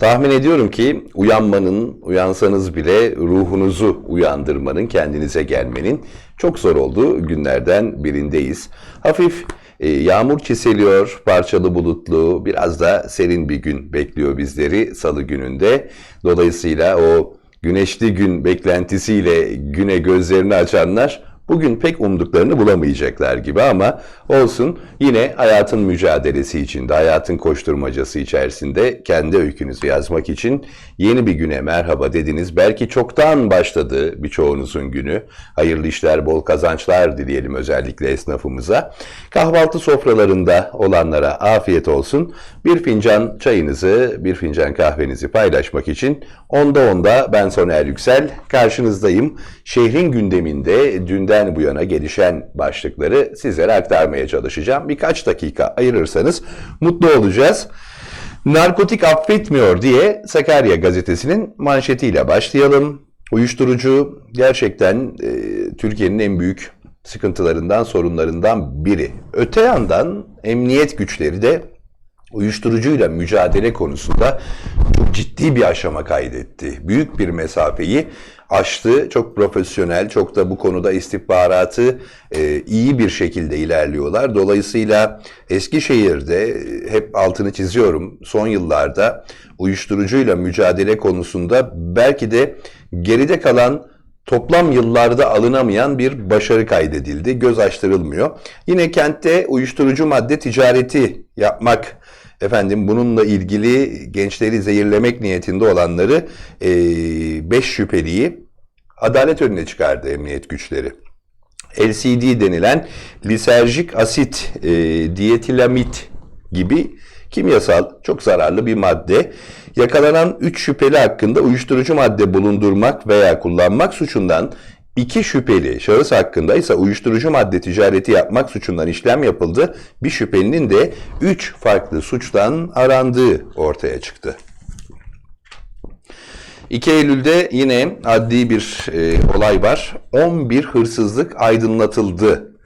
Tahmin ediyorum ki uyanmanın, uyansanız bile ruhunuzu uyandırmanın, kendinize gelmenin çok zor olduğu günlerden birindeyiz. Hafif e, yağmur çiseliyor, parçalı bulutlu, biraz da serin bir gün bekliyor bizleri salı gününde. Dolayısıyla o güneşli gün beklentisiyle güne gözlerini açanlar bugün pek umduklarını bulamayacaklar gibi ama olsun yine hayatın mücadelesi içinde, hayatın koşturmacası içerisinde kendi öykünüzü yazmak için yeni bir güne merhaba dediniz. Belki çoktan başladı birçoğunuzun günü. Hayırlı işler, bol kazançlar dileyelim özellikle esnafımıza. Kahvaltı sofralarında olanlara afiyet olsun. Bir fincan çayınızı, bir fincan kahvenizi paylaşmak için onda onda ben Soner Yüksel karşınızdayım. Şehrin gündeminde dünden bu yana gelişen başlıkları sizlere aktarmaya çalışacağım. Birkaç dakika ayırırsanız mutlu olacağız. Narkotik affetmiyor diye Sakarya gazetesinin manşetiyle başlayalım. Uyuşturucu gerçekten e, Türkiye'nin en büyük sıkıntılarından, sorunlarından biri. Öte yandan emniyet güçleri de uyuşturucuyla mücadele konusunda çok ciddi bir aşama kaydetti. Büyük bir mesafeyi aştı. Çok profesyonel, çok da bu konuda istihbaratı e, iyi bir şekilde ilerliyorlar. Dolayısıyla Eskişehir'de e, hep altını çiziyorum son yıllarda uyuşturucuyla mücadele konusunda belki de geride kalan toplam yıllarda alınamayan bir başarı kaydedildi. Göz açtırılmıyor. Yine kentte uyuşturucu madde ticareti yapmak efendim bununla ilgili gençleri zehirlemek niyetinde olanları 5 şüpheliyi adalet önüne çıkardı emniyet güçleri. LCD denilen liserjik asit e, diyetilamit gibi kimyasal çok zararlı bir madde. Yakalanan 3 şüpheli hakkında uyuşturucu madde bulundurmak veya kullanmak suçundan iki şüpheli şahıs hakkında ise uyuşturucu madde ticareti yapmak suçundan işlem yapıldı. Bir şüphelinin de 3 farklı suçtan arandığı ortaya çıktı. 2 Eylül'de yine adli bir e, olay var. 11 hırsızlık aydınlatıldı.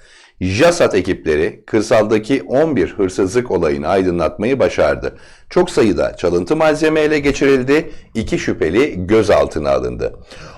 JASAT ekipleri kırsaldaki 11 hırsızlık olayını aydınlatmayı başardı. Çok sayıda çalıntı malzeme ele geçirildi, iki şüpheli gözaltına alındı.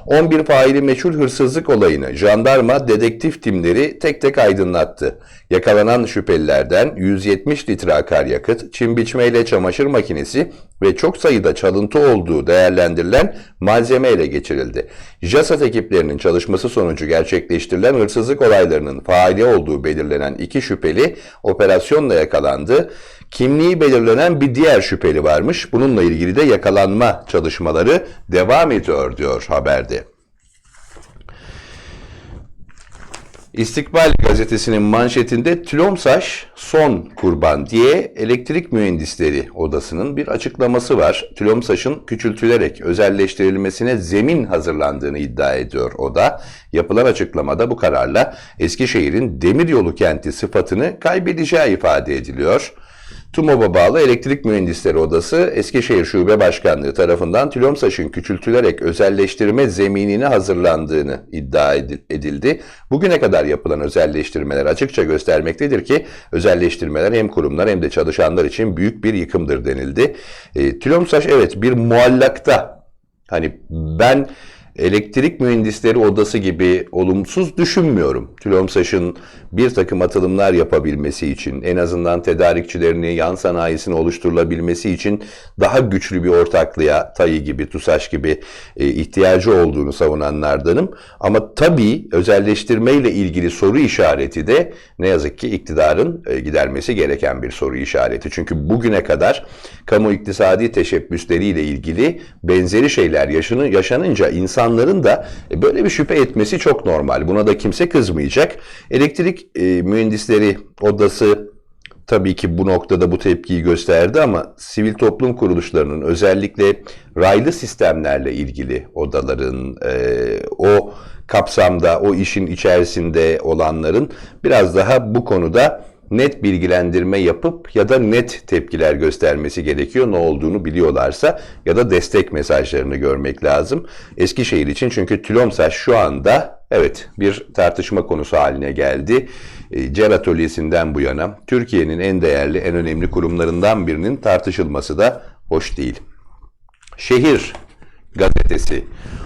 11 faili meçhul hırsızlık olayını jandarma dedektif timleri tek tek aydınlattı. Yakalanan şüphelilerden 170 litre akaryakıt, çim biçmeyle çamaşır makinesi ve çok sayıda çalıntı olduğu değerlendirilen malzeme ele geçirildi. JASAT ekiplerinin çalışması sonucu gerçekleştirilen hırsızlık olaylarının faali olduğu belirlenen iki şüpheli operasyonla yakalandı. Kimliği belirlenen bir diğer şüpheli varmış. Bununla ilgili de yakalanma çalışmaları devam ediyor diyor haberde. İstikbal gazetesinin manşetinde Tülomsaş son kurban diye elektrik mühendisleri odasının bir açıklaması var. Tülomsaş'ın küçültülerek özelleştirilmesine zemin hazırlandığını iddia ediyor o da. Yapılan açıklamada bu kararla Eskişehir'in demiryolu kenti sıfatını kaybedeceği ifade ediliyor. TUMOB'a bağlı Elektrik Mühendisleri Odası Eskişehir Şube Başkanlığı tarafından Tülomsaş'ın küçültülerek özelleştirme zeminini hazırlandığını iddia edildi. Bugüne kadar yapılan özelleştirmeler açıkça göstermektedir ki özelleştirmeler hem kurumlar hem de çalışanlar için büyük bir yıkımdır denildi. E, Tülomsaş evet bir muallakta hani ben elektrik mühendisleri odası gibi olumsuz düşünmüyorum. TÜLOMSAŞ'ın bir takım atılımlar yapabilmesi için, en azından tedarikçilerini, yan sanayisini oluşturulabilmesi için daha güçlü bir ortaklığa, TAYİ gibi, TUSAŞ gibi e, ihtiyacı olduğunu savunanlardanım. Ama tabii özelleştirmeyle ilgili soru işareti de ne yazık ki iktidarın e, gidermesi gereken bir soru işareti. Çünkü bugüne kadar kamu iktisadi teşebbüsleriyle ilgili benzeri şeyler yaşanı, yaşanınca insan insanların da e, böyle bir şüphe etmesi çok normal. Buna da kimse kızmayacak. Elektrik e, mühendisleri odası tabii ki bu noktada bu tepkiyi gösterdi ama sivil toplum kuruluşlarının özellikle raylı sistemlerle ilgili odaların e, o kapsamda o işin içerisinde olanların biraz daha bu konuda net bilgilendirme yapıp ya da net tepkiler göstermesi gerekiyor. Ne olduğunu biliyorlarsa ya da destek mesajlarını görmek lazım. Eskişehir için çünkü Tülomsaç şu anda evet bir tartışma konusu haline geldi. E, CER atölyesinden bu yana Türkiye'nin en değerli, en önemli kurumlarından birinin tartışılması da hoş değil. Şehir gazetesi.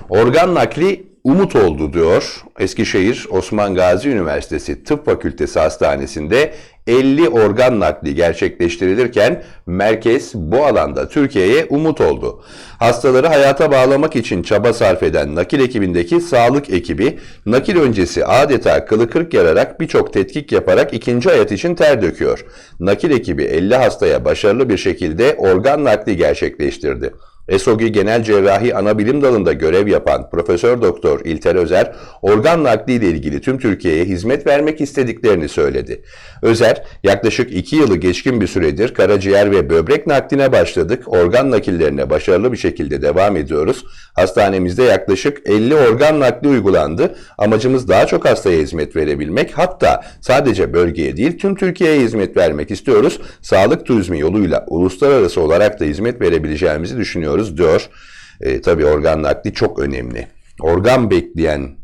Organ nakli umut oldu diyor. Eskişehir Osman Gazi Üniversitesi Tıp Fakültesi Hastanesi'nde 50 organ nakli gerçekleştirilirken merkez bu alanda Türkiye'ye umut oldu. Hastaları hayata bağlamak için çaba sarf eden nakil ekibindeki sağlık ekibi nakil öncesi adeta kılı kırk yararak birçok tetkik yaparak ikinci hayat için ter döküyor. Nakil ekibi 50 hastaya başarılı bir şekilde organ nakli gerçekleştirdi. ESOGİ Genel Cerrahi Anabilim Dalı'nda görev yapan Profesör Doktor İlter Özer, organ nakli ile ilgili tüm Türkiye'ye hizmet vermek istediklerini söyledi. Özer, yaklaşık 2 yılı geçkin bir süredir karaciğer ve böbrek nakline başladık. Organ nakillerine başarılı bir şekilde devam ediyoruz. Hastanemizde yaklaşık 50 organ nakli uygulandı. Amacımız daha çok hastaya hizmet verebilmek. Hatta sadece bölgeye değil tüm Türkiye'ye hizmet vermek istiyoruz. Sağlık turizmi yoluyla uluslararası olarak da hizmet verebileceğimizi düşünüyoruz diyor. E, tabii organ nakli çok önemli. Organ bekleyen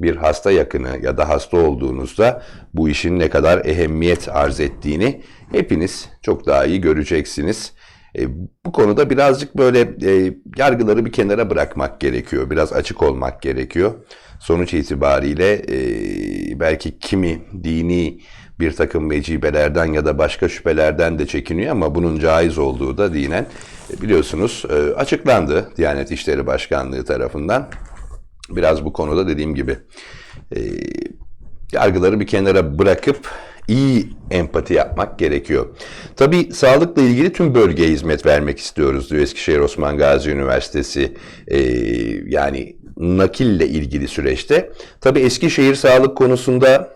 bir hasta yakını ya da hasta olduğunuzda bu işin ne kadar ehemmiyet arz ettiğini hepiniz çok daha iyi göreceksiniz. E, bu konuda birazcık böyle e, yargıları bir kenara bırakmak gerekiyor. Biraz açık olmak gerekiyor. Sonuç itibariyle e, belki kimi dini bir takım vecibelerden ya da başka şüphelerden de çekiniyor ama bunun caiz olduğu da dinen e, biliyorsunuz e, açıklandı Diyanet İşleri Başkanlığı tarafından. Biraz bu konuda dediğim gibi e, yargıları bir kenara bırakıp iyi empati yapmak gerekiyor. Tabii sağlıkla ilgili tüm bölgeye hizmet vermek istiyoruz diyor Eskişehir Osman Gazi Üniversitesi. Ee, yani nakille ilgili süreçte. Tabii Eskişehir sağlık konusunda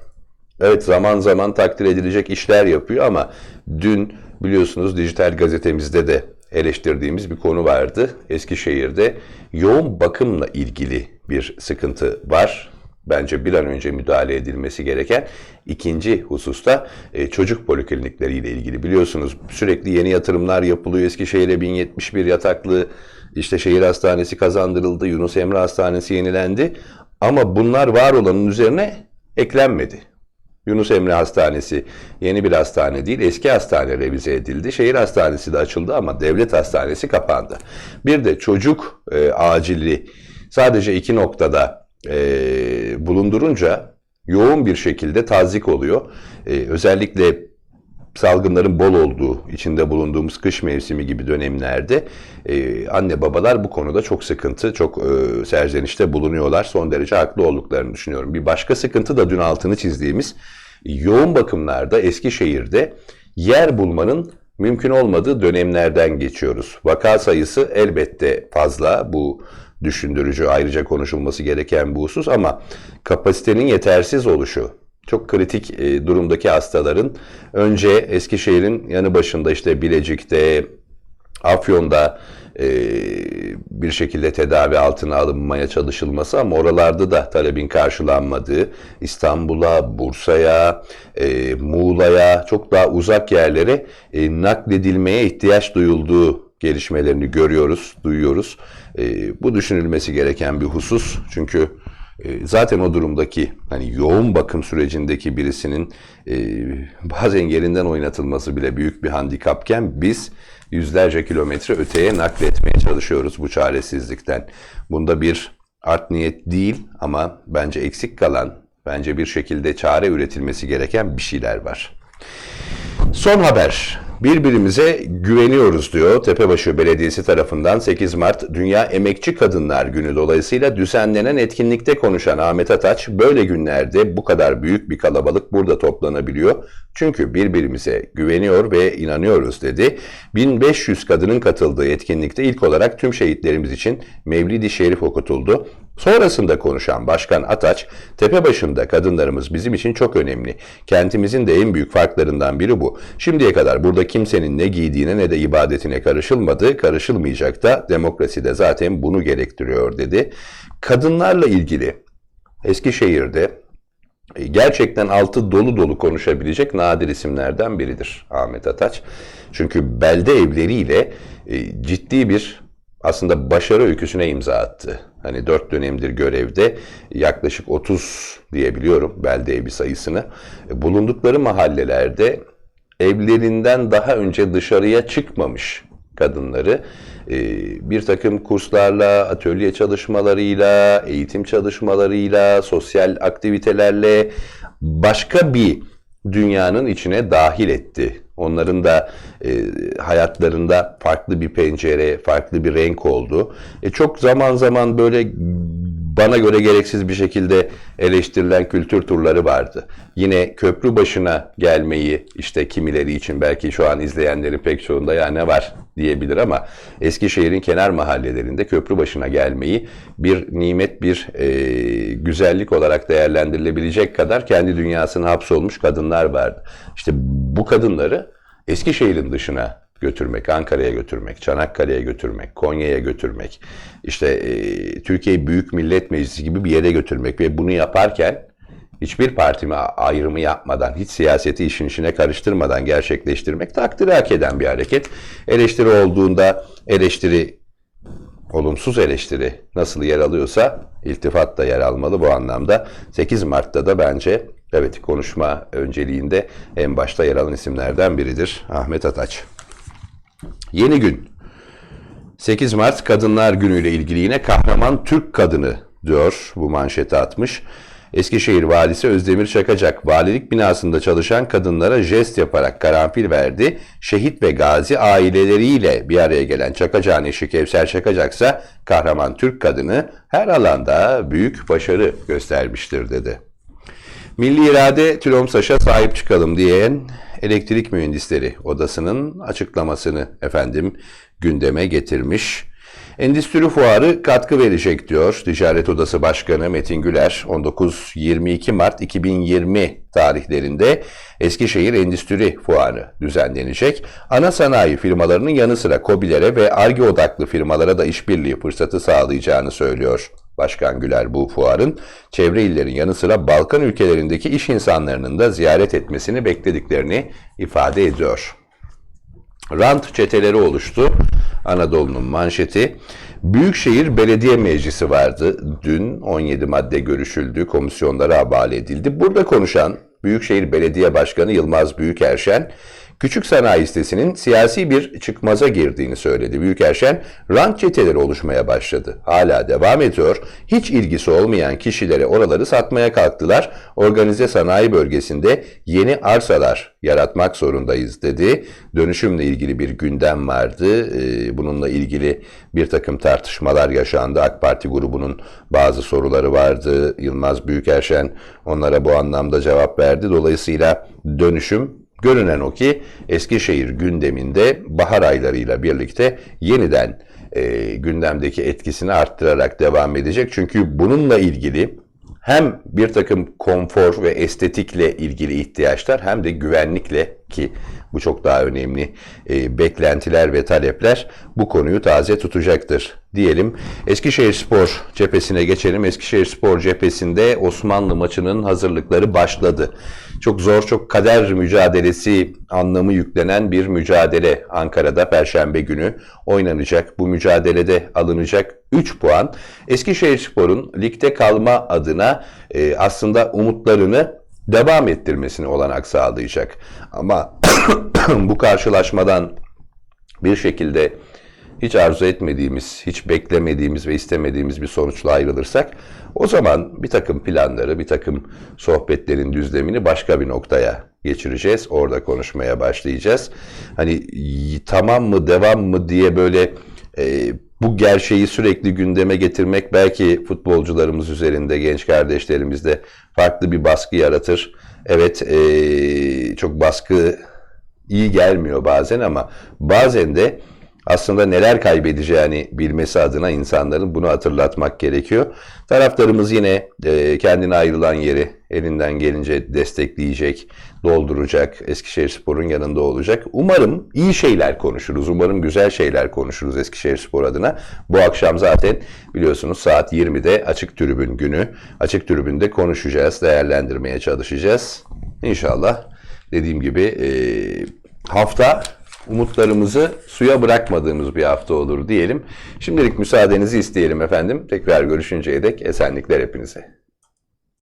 evet zaman zaman takdir edilecek işler yapıyor ama dün biliyorsunuz dijital gazetemizde de eleştirdiğimiz bir konu vardı. Eskişehir'de yoğun bakımla ilgili bir sıkıntı var bence bir an önce müdahale edilmesi gereken. ikinci hususta e, çocuk poliklinikleriyle ilgili biliyorsunuz sürekli yeni yatırımlar yapılıyor. Eskişehir'e 1071 yataklı işte şehir hastanesi kazandırıldı. Yunus Emre Hastanesi yenilendi. Ama bunlar var olanın üzerine eklenmedi. Yunus Emre Hastanesi yeni bir hastane değil, eski hastane revize edildi. Şehir hastanesi de açıldı ama devlet hastanesi kapandı. Bir de çocuk e, acili sadece iki noktada e, bulundurunca yoğun bir şekilde tazik oluyor. E, özellikle salgınların bol olduğu, içinde bulunduğumuz kış mevsimi gibi dönemlerde e, anne babalar bu konuda çok sıkıntı, çok e, serzenişte bulunuyorlar. Son derece haklı olduklarını düşünüyorum. Bir başka sıkıntı da dün altını çizdiğimiz yoğun bakımlarda Eskişehir'de yer bulmanın mümkün olmadığı dönemlerden geçiyoruz. Vaka sayısı elbette fazla. Bu düşündürücü, ayrıca konuşulması gereken bu husus ama kapasitenin yetersiz oluşu, çok kritik e, durumdaki hastaların önce Eskişehir'in yanı başında işte Bilecik'te, Afyon'da e, bir şekilde tedavi altına alınmaya çalışılması ama oralarda da talebin karşılanmadığı İstanbul'a, Bursa'ya, e, Muğla'ya çok daha uzak yerlere nakledilmeye ihtiyaç duyulduğu gelişmelerini görüyoruz, duyuyoruz. Bu düşünülmesi gereken bir husus. Çünkü zaten o durumdaki hani yoğun bakım sürecindeki birisinin e, bazen yerinden oynatılması bile büyük bir handikapken biz yüzlerce kilometre öteye nakletmeye çalışıyoruz bu çaresizlikten. Bunda bir art niyet değil ama bence eksik kalan, bence bir şekilde çare üretilmesi gereken bir şeyler var. Son haber. Birbirimize güveniyoruz diyor Tepebaşı Belediyesi tarafından 8 Mart Dünya Emekçi Kadınlar Günü dolayısıyla düzenlenen etkinlikte konuşan Ahmet Ataç böyle günlerde bu kadar büyük bir kalabalık burada toplanabiliyor. Çünkü birbirimize güveniyor ve inanıyoruz dedi. 1500 kadının katıldığı etkinlikte ilk olarak tüm şehitlerimiz için Mevlid-i Şerif okutuldu. Sonrasında konuşan Başkan Ataç, tepe başında kadınlarımız bizim için çok önemli. Kentimizin de en büyük farklarından biri bu. Şimdiye kadar burada kimsenin ne giydiğine ne de ibadetine karışılmadı, karışılmayacak da demokrasi de zaten bunu gerektiriyor dedi. Kadınlarla ilgili Eskişehir'de e, gerçekten altı dolu dolu konuşabilecek nadir isimlerden biridir Ahmet Ataç. Çünkü belde evleriyle e, ciddi bir aslında başarı öyküsüne imza attı. Hani dört dönemdir görevde yaklaşık 30 diyebiliyorum belde evi sayısını. Bulundukları mahallelerde evlerinden daha önce dışarıya çıkmamış kadınları e, bir takım kurslarla, atölye çalışmalarıyla, eğitim çalışmalarıyla, sosyal aktivitelerle başka bir dünyanın içine dahil etti. Onların da e, hayatlarında farklı bir pencere, farklı bir renk oldu. E, çok zaman zaman böyle bana göre gereksiz bir şekilde eleştirilen kültür turları vardı. Yine köprü başına gelmeyi işte kimileri için belki şu an izleyenlerin pek çoğunda ya ne var diyebilir ama Eskişehir'in kenar mahallelerinde köprü başına gelmeyi bir nimet, bir e, güzellik olarak değerlendirilebilecek kadar kendi dünyasına hapsolmuş kadınlar vardı. İşte bu kadınları Eskişehir'in dışına götürmek, Ankara'ya götürmek, Çanakkale'ye götürmek, Konya'ya götürmek, işte e, Türkiye Büyük Millet Meclisi gibi bir yere götürmek ve bunu yaparken hiçbir partime ayrımı yapmadan, hiç siyaseti işin içine karıştırmadan gerçekleştirmek takdiri hak eden bir hareket. Eleştiri olduğunda eleştiri, olumsuz eleştiri nasıl yer alıyorsa iltifat da yer almalı bu anlamda. 8 Mart'ta da bence evet konuşma önceliğinde en başta yer alan isimlerden biridir Ahmet Ataç. Yeni gün. 8 Mart Kadınlar Günü ile ilgili yine kahraman Türk kadını diyor bu manşeti atmış. Eskişehir Valisi Özdemir Çakacak valilik binasında çalışan kadınlara jest yaparak karanfil verdi. Şehit ve gazi aileleriyle bir araya gelen Çakacak'ın eşi Kevser Çakacak ise kahraman Türk kadını her alanda büyük başarı göstermiştir dedi. Milli irade TÜLOMSAŞ'a sahip çıkalım diyen elektrik mühendisleri odasının açıklamasını efendim gündeme getirmiş. Endüstri fuarı katkı verecek diyor Ticaret Odası Başkanı Metin Güler. 19-22 Mart 2020 tarihlerinde Eskişehir Endüstri Fuarı düzenlenecek. Ana sanayi firmalarının yanı sıra KOBİ'lere ve ARGE odaklı firmalara da işbirliği fırsatı sağlayacağını söylüyor. Başkan Güler bu fuarın çevre illerin yanı sıra Balkan ülkelerindeki iş insanlarının da ziyaret etmesini beklediklerini ifade ediyor. Rant çeteleri oluştu. Anadolu'nun manşeti. Büyükşehir Belediye Meclisi vardı. Dün 17 madde görüşüldü, komisyonlara havale edildi. Burada konuşan Büyükşehir Belediye Başkanı Yılmaz Büyükerşen, küçük sanayi sitesinin siyasi bir çıkmaza girdiğini söyledi. Büyükerşen, rant çeteleri oluşmaya başladı. Hala devam ediyor. Hiç ilgisi olmayan kişilere oraları satmaya kalktılar. Organize sanayi bölgesinde yeni arsalar yaratmak zorundayız dedi. Dönüşümle ilgili bir gündem vardı. Ee, Bununla ilgili bir takım tartışmalar yaşandı. AK Parti grubunun bazı soruları vardı. Yılmaz Büyükerşen onlara bu anlamda cevap verdi. Dolayısıyla dönüşüm Görünen o ki Eskişehir gündeminde bahar aylarıyla birlikte yeniden e, gündemdeki etkisini arttırarak devam edecek. Çünkü bununla ilgili hem bir takım konfor ve estetikle ilgili ihtiyaçlar hem de güvenlikle ki bu çok daha önemli e, beklentiler ve talepler bu konuyu taze tutacaktır diyelim. Eskişehir Spor cephesine geçelim. Eskişehir Spor cephesinde Osmanlı maçının hazırlıkları başladı. Çok zor, çok kader mücadelesi anlamı yüklenen bir mücadele Ankara'da Perşembe günü oynanacak. Bu mücadelede alınacak 3 puan Eskişehir Spor'un ligde kalma adına e, aslında umutlarını devam ettirmesine olanak sağlayacak. Ama bu karşılaşmadan bir şekilde hiç arzu etmediğimiz, hiç beklemediğimiz ve istemediğimiz bir sonuçla ayrılırsak o zaman bir takım planları, bir takım sohbetlerin düzlemini başka bir noktaya geçireceğiz. Orada konuşmaya başlayacağız. Hani tamam mı, devam mı diye böyle e, bu gerçeği sürekli gündeme getirmek belki futbolcularımız üzerinde, genç kardeşlerimizde farklı bir baskı yaratır. Evet, e, çok baskı iyi gelmiyor bazen ama bazen de aslında neler kaybedeceğini bilmesi adına insanların bunu hatırlatmak gerekiyor. Taraftarımız yine e, kendine ayrılan yeri elinden gelince destekleyecek, dolduracak, Eskişehir Spor'un yanında olacak. Umarım iyi şeyler konuşuruz, umarım güzel şeyler konuşuruz Eskişehir Spor adına. Bu akşam zaten biliyorsunuz saat 20'de Açık Tribün günü. Açık Tribün'de konuşacağız, değerlendirmeye çalışacağız. İnşallah dediğim gibi e, hafta umutlarımızı suya bırakmadığımız bir hafta olur diyelim. Şimdilik müsaadenizi isteyelim efendim. Tekrar görüşünceye dek esenlikler hepinize.